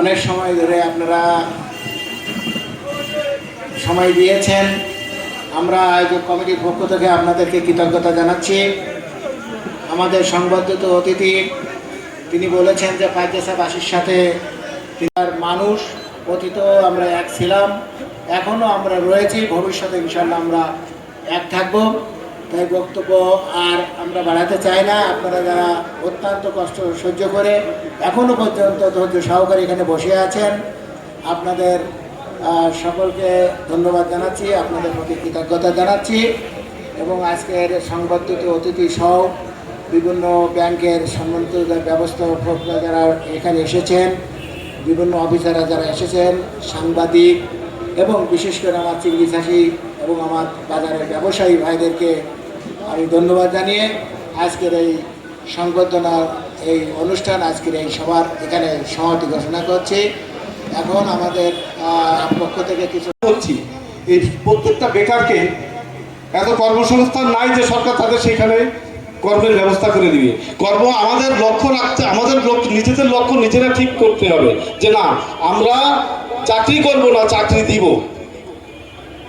অনেক সময় ধরে আপনারা সময় দিয়েছেন। আমরা আয়োজক কমিটির পক্ষ থেকে আপনাদেরকে কৃতজ্ঞতা জানাচ্ছি। আমাদের সংবর্ধিত অতিথি, তিনি বলেছেন যে পাইতেসাবাসীর সাথে তার মানুষ, অতীত আমরা এক ছিলাম এখনও আমরা রয়েছি, ভবিষ্যতে ইনশাল্লাহ আমরা এক থাকব। তাই বক্তব্য আর আমরা বাড়াতে চাই না। আপনারা যারা অত্যন্ত কষ্ট সহ্য করে এখনও পর্যন্ত ধৈর্য সহকারে এখানে বসে আছেন, আপনাদের সকলকে ধন্যবাদ জানাচ্ছি, আপনাদের প্রতি কৃতজ্ঞতা জানাচ্ছি এবং আজকের সংবর্ধিত অতিথি সহ বিভিন্ন ব্যাংকের সম্বন্ধিত ব্যবস্থাপক যারা এখানে এসেছেন, বিভিন্ন অফিসাররা যারা এসেছেন, সাংবাদিক এবং বিশেষ করে আমার চিংড়ি চাষি এবং আমার বাজারের ব্যবসায়ী ভাইদেরকে আমি ধন্যবাদ জানিয়ে আজকের এই সংবর্ধনার এই অনুষ্ঠান, আজকের এই সবার এখানে সমাপ্তি ঘোষণা করছি। এখন আমাদের পক্ষ থেকে কিছু বলছি, এই প্রত্যেকটা বেকারকে এত কর্মসংস্থান নাই যে সরকার তাদের সেখানে কর্মের ব্যবস্থা করে দিবে। কর্ম আমাদের লক্ষ্য রাখতে, আমাদের নিজেদের লক্ষ্য নিজেরা ঠিক করতে হবে যে না, আমরা চাকরি করব না, চাকরি দিব।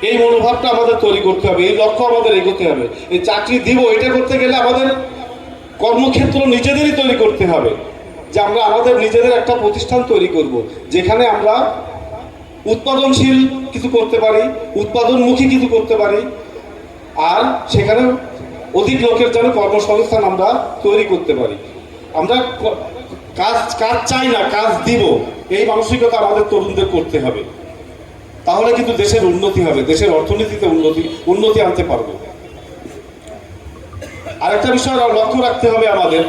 এই মনোভাবটা আমাদের তৈরি করতে হবে, এই লক্ষ্য আমাদের এগোতে হবে। এই চাকরি দিব, এটা করতে গেলে আমাদের কর্মক্ষেত্র নিজেদেরই তৈরি করতে হবে, যে আমরা আমাদের নিজেদের একটা প্রতিষ্ঠান তৈরি করব, যেখানে আমরা উৎপাদনশীল কিছু করতে পারি, উৎপাদনমুখী কিছু করতে পারি, আর সেখানে অধিক লোকের যেন কর্মসংস্থান আমরা তৈরি করতে পারি। আমরা কাজ কাজ চাই না, কাজ দিব, এই মানসিকতা আমাদের তরুণদের করতে হবে। তাহলে কিন্তু দেশের উন্নতি হবে, দেশের অর্থনীতিতে উন্নতি উন্নতি আনতে পারব। আরেকটা বিষয় লক্ষ্য রাখতে হবে আমাদের।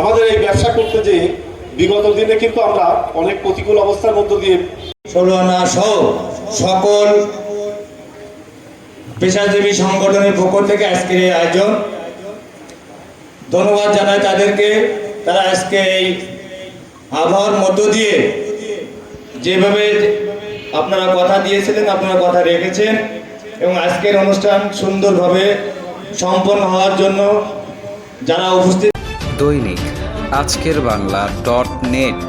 আমাদের এই ব্যবসা করতে যে বিগত দিনে কিন্তু আমরা অনেক প্রতিকূল অবস্থার মধ্য দিয়ে ষোলোনা সহ সকল পেশাজীবী সংগঠনের পক্ষ থেকে আজকের এই আয়োজন। ধন্যবাদ জানাই তাদেরকে। তারা আজকে এই আবহাওয়ার মধ্য দিয়ে যেভাবে আপনারা কথা দিয়েছিলেন, আপনারা কথা রেখেছেন এবং আজকের অনুষ্ঠান সুন্দরভাবে সম্পন্ন হওয়ার জন্য যারা উপস্থিত দৈনিক আজকের বাংলা ডট নেট।